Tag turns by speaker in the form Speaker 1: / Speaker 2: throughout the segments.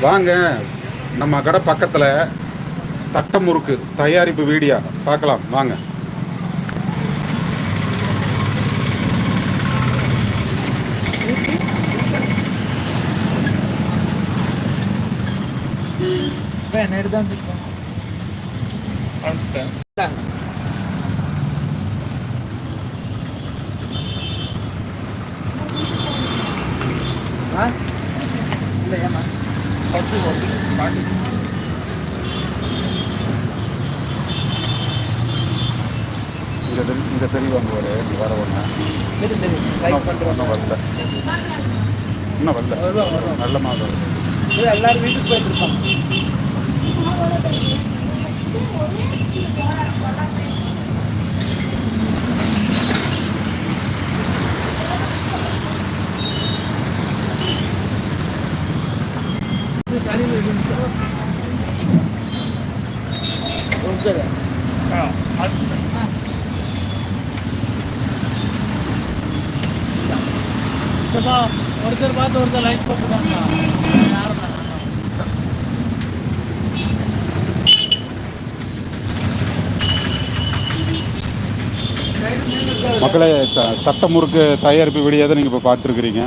Speaker 1: வாங்க நம்ம கடை பக்கத்தில் தட்டை முறுக்கு தயாரிப்பு வீடியோ பார்க்கலாம். வாங்க.
Speaker 2: வேணா எடுத்து இருக்கோம் ஆ இல்லை ஏமா
Speaker 1: இங்கே தெரி இங்கே தெரிவாங்க ஒரு வர ஒன்று
Speaker 2: தெரியும்
Speaker 1: வரல. இன்னும் வரல. நல்ல மாதம்
Speaker 2: எல்லாரும் வீட்டுக்கு போயிட்டு இருக்கோம் இது இருக்கு. ஒருத்தர்.
Speaker 3: பார்த்து ஒருத்தர் லைக் போட்டுருக்காங்க யாரும்
Speaker 1: மக்களே த தட்டை முறுக்கு தயாரிப்பு வீடியோ தான் நீங்கள் இப்போ பார்த்துருக்குறீங்க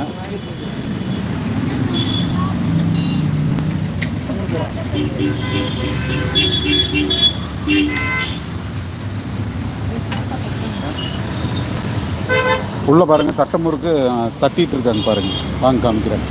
Speaker 1: உள்ளே பாருங்கள் தட்டை முறுக்கு தட்டிகிட்டு இருக்காங்க பாருங்கள் வாங்க காமிக்கிறேன்.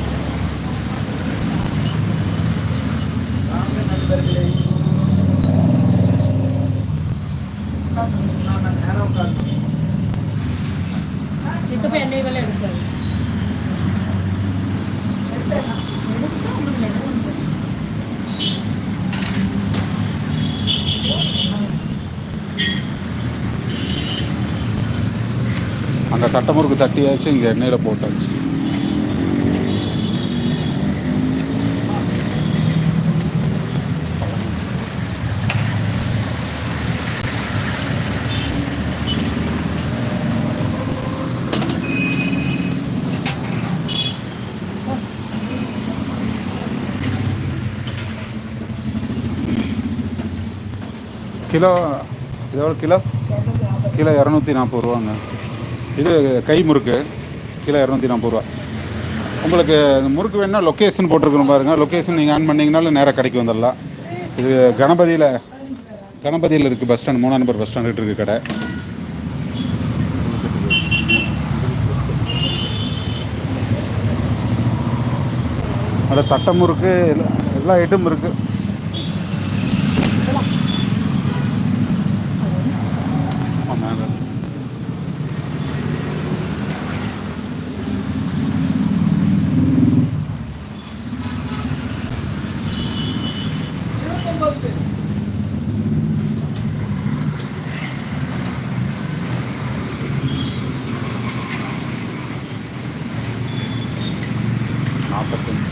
Speaker 1: அங்கே தட்டை முறுக்கு தட்டியாச்சு இங்கே எண்ணெயில் போட்டாச்சு. கிலோ இது எவ்வளோ கிலோ? கிலோ இரநூத்தி நாற்பது ரூபாங்க. இது கை முறுக்கு கிலோ இரநூத்தி நாற்பது ரூபா. உங்களுக்கு முறுக்கு வேணுன்னா லொக்கேஷன் போட்டிருக்கணும் பாருங்கள் லொக்கேஷன் நீங்கள் ஆன் பண்ணிங்கனாலும் நேராக கடைக்கு வந்துடலாம். இது கணபதியில் கணபதியில் இருக்குது பஸ் ஸ்டாண்ட் மூணாம் நம்பர் பஸ் ஸ்டாண்ட் இருக்குது கடை. அட தட்டை முறுக்கு எல்லா- எல்லா ஐட்டமும் இருக்குது நாற்பத்தஞ்சு.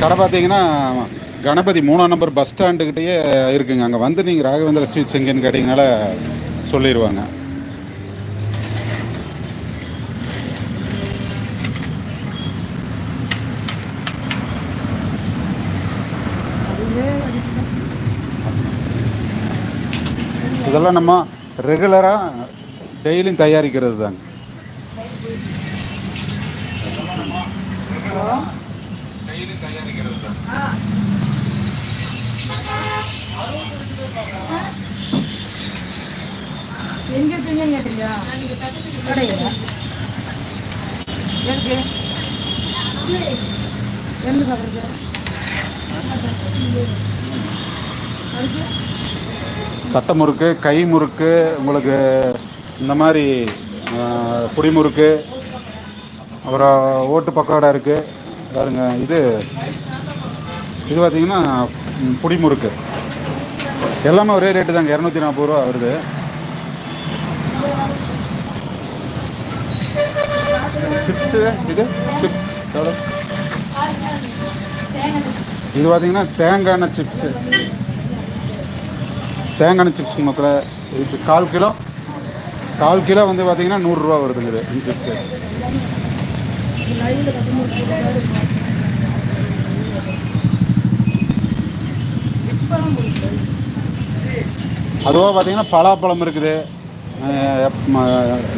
Speaker 1: கடை பார்த்தீங்கன்னா கணபதி மூணாம் நம்பர் பஸ் ஸ்டாண்டுக்கிட்டேயே இருக்குங்க. அங்கே வந்து நீங்கள் ராகவேந்திர ஸ்வீட்ஸ் எங்கேன்னு கேட்டிங்கனால சொல்லிடுவாங்க இதெல்லாம் நம்ம ரெகுலராக டெய்லியும் தயாரிக்கிறது தாங்க. டெய்லியும் தயாரிக்கிறது
Speaker 3: எங்க இருக்கீங்கன்னு கேட்டீங்களா? கடையில எதுக்கு? எந்த சாப்பிடுறது?
Speaker 1: தட்டை முறுக்கு கை முறுக்கு உங்களுக்கு இந்த மாதிரி குடிமுறுக்கு புடி முறுக்கு அப்புறம் ஓட்டு பக்கோடா இருக்குது பாருங்க இது இது பார்த்திங்கன்னா புடிமுறுக்கு. எல்லாமே ஒரே ரேட்டு தாங்க இரநூத்தி நாற்பது ரூபா வருது. சிப்ஸு இது? சிப்ஸ் எவ்வளோ இது பார்த்தீங்கன்னா தேங்காய் சிப்ஸு தேங்காய் எண்ணெய் சிப்ஸ் மக்களை இதுக்கு கால் கிலோ கால் கிலோ வந்து பார்த்திங்கன்னா நூறுரூவா வருதுங்க இது இந்த சிப்ஸு அதுவாக பார்த்தீங்கன்னா பலாப்பழம் இருக்குது.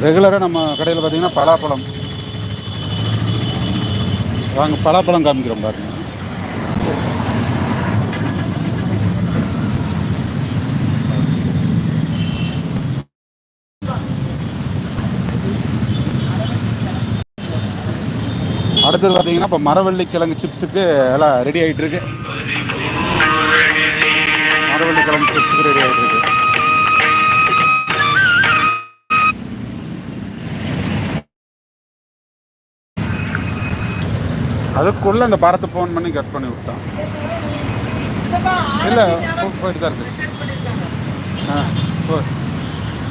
Speaker 1: ரெகுலராக நம்ம கடையில் பார்த்தீங்கன்னா பலாப்பழம். வாங்க பலாப்பழம் காமிக்கிறோம் பாருங்க. அடுத்தது பார்த்தீங்கன்னா இப்போ மரவள்ளி கிழங்கு சிப்ஸுக்கு எல்லாம் ரெடி ஆகிட்டு இருக்கு மரவள்ளி கிழங்கு சிப்ஸுக்கு ரெடி ஆகிட்டு இருக்கு அதுக்குள்ள அந்த பாரத்தை ஃபோன் பண்ணி கட் பண்ணி விட்டான். இல்லை போயிட்டு தான் இருக்கு. ஆ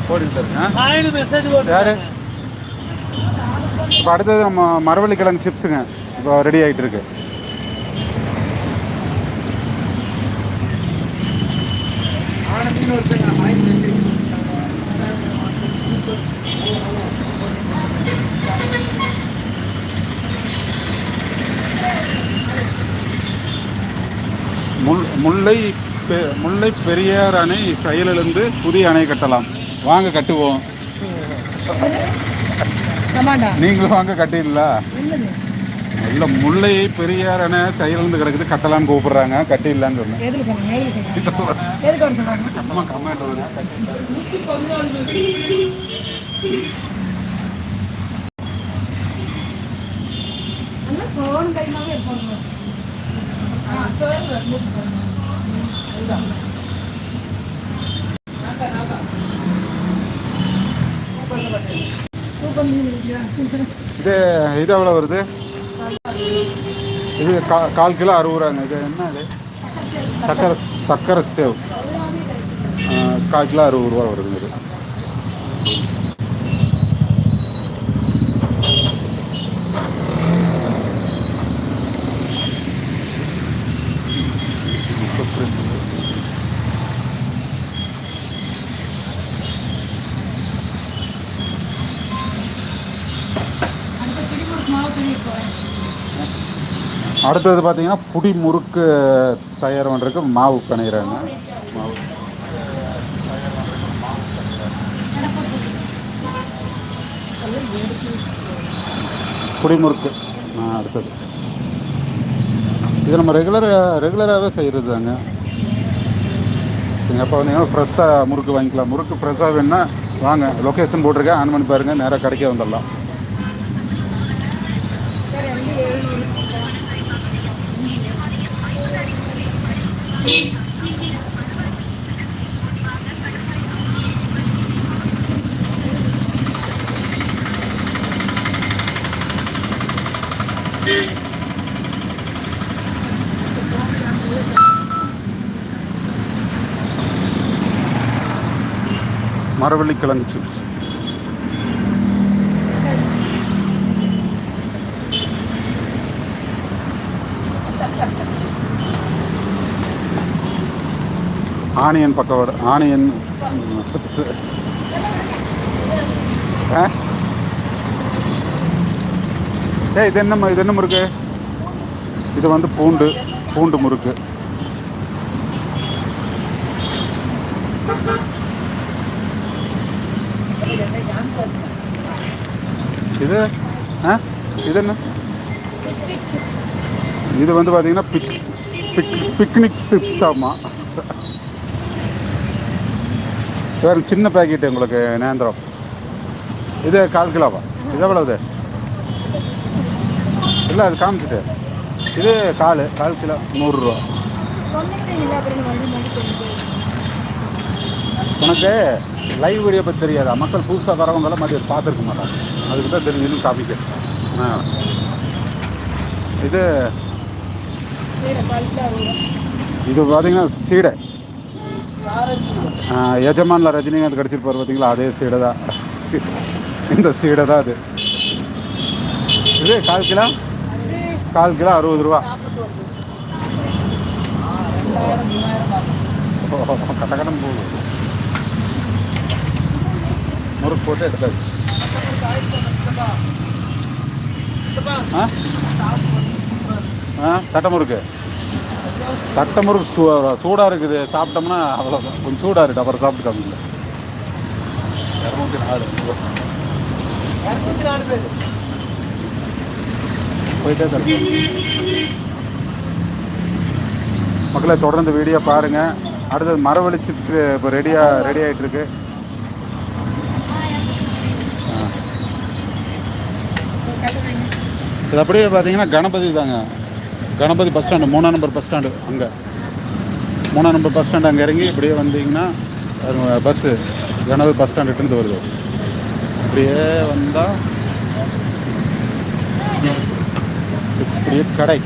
Speaker 1: போயிட்டு தான் இருக்கு யாரு? இப்போ அடுத்தது நம்ம மரவள்ளி கிழங்கு சிப்ஸுங்க. இப்போ ரெடி ஆகிட்டு இருக்கு முல் முல்லை பெ- முல்லை பெரியார் அணை செயலிலிருந்து புதிய அணை கட்டலாம். வாங்க கட்டுவோம். நீங்களும் வாங்க கட்டிடலா. இல்லை முல்லை பெரியார் அணை செயலிருந்து கிடக்குது கட்டலான்னு கூப்பிடுறாங்க. கட்டிடலான்னு சொன்னேன். கமெண்ட்
Speaker 3: எல்லாம் ஃபோன் கைமாவே இருப்பாங்க. ஆ, அதுதான்.
Speaker 1: இது இது எவ்வளோ வருது? இது கா கால் கிலோ அறுபது ரூபாங்க. இது என்ன இது? சக்கரை சக்கரை சேவ். கால் கிலோ அறுபது ரூபா வருதுங்க இது. அடுத்தது பார்த்தீங்கன்னா புடி முறுக்கு தயார் பண்ணுறதுக்கு மாவு பிணையிறாங்க. மாவு புடி முறுக்கு. ஆ, அடுத்தது. இது நம்ம ரெகுலராக ரெகுலராகவே செய்கிறது தாங்க நீங்கள் எப்போ வந்தீங்கன்னா ஃப்ரெஷ்ஷாக முறுக்கு வாங்கிக்கலாம். முறுக்கு ஃப்ரெஷ்ஷாக வேணுன்னா வாங்க. லொக்கேஷன் போட்டிருக்கேன். ஆன் பண்ணி பாருங்கள் நேராக கடைக்கே வந்துடலாம். மரவள்ளி கிழங்கு சிப்ஸ் ஆனியன் பக்கோட ஆனியன் ஆ? இது என்ன இது என்ன முறுக்கு? இது வந்து பூண்டு பூண்டு முறுக்கு. இது ஆ? இது என்ன? இது வந்து பார்த்தீங்கன்னா பிக் பிக் பிக்னிக் சிப்ஸ் ஆமாம் வேறு சின்ன பேக்கெட் உங்களுக்கு நேந்திரம். இது கால் கிலோவா? இது எவ்வளவு இல்லை அது காமிச்சிட்டு. இது கால் கால் கிலோ நூறுரூவா. உனக்கு லைவ் வீடியோ பற்றி தெரியாதா? மக்கள் புதுசாக வரவங்களாம் மதியம் பார்த்துருக்க மாட்டாங்க. அதுக்கு தான் தெரிஞ்சுன்னு காமிக்க. ஆ. இது இது பார்த்தீங்கன்னா சீடை. எஜமானில் ரஜினிகாந்த் கிடச்சிருப்பார் பார்த்தீங்களா அதே சீடை தான் இந்த சீடை தான் அது. இது கால் கிலோ? கால் கிலோ அறுபது ரூபா. கட்டக்கடம் போகுது. முறுக்கு போட்டு எடுத்தாச்சு. ஆ? ஆ தட்டை முறுக்கு. தட்டை முறுக்கு சூ சூடாக இருக்குது. சாப்பிட்டோம்னா அவ்வளோதான் கொஞ்சம் சூடாக இருக்குது அப்புறம் சாப்பிட்டு காமிக்கல இரநூத்தி நாலு.
Speaker 2: இரநூத்தி நாலு பேர்.
Speaker 1: போயிட்டே தரேன் மக்களை தொடர்ந்து வீடியோ பாருங்கள் அடுத்தது மரவள்ளி சிப்ஸ் இப்போ ரெடியாக ரெடி ஆகிட்டு இருக்கு. ஆ. இது அப்படியே பார்த்தீங்கன்னா கணபதி தாங்க. கணபதி பஸ் ஸ்டாண்டு மூணாம் நம்பர் பஸ் ஸ்டாண்டு அங்கே. மூணாம் நம்பர் பஸ் ஸ்டாண்டு அங்கே இறங்கி இப்படியே வந்தீங்கன்னா பஸ்ஸு கணபதி பஸ் ஸ்டாண்டு வருது. அப்படியே வந்தால் இப்படியே கடை.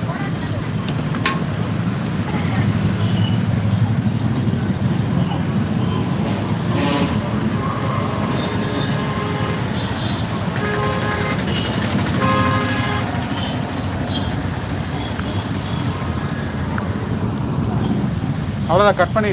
Speaker 1: அவ்வளோதான் கட் பண்ணி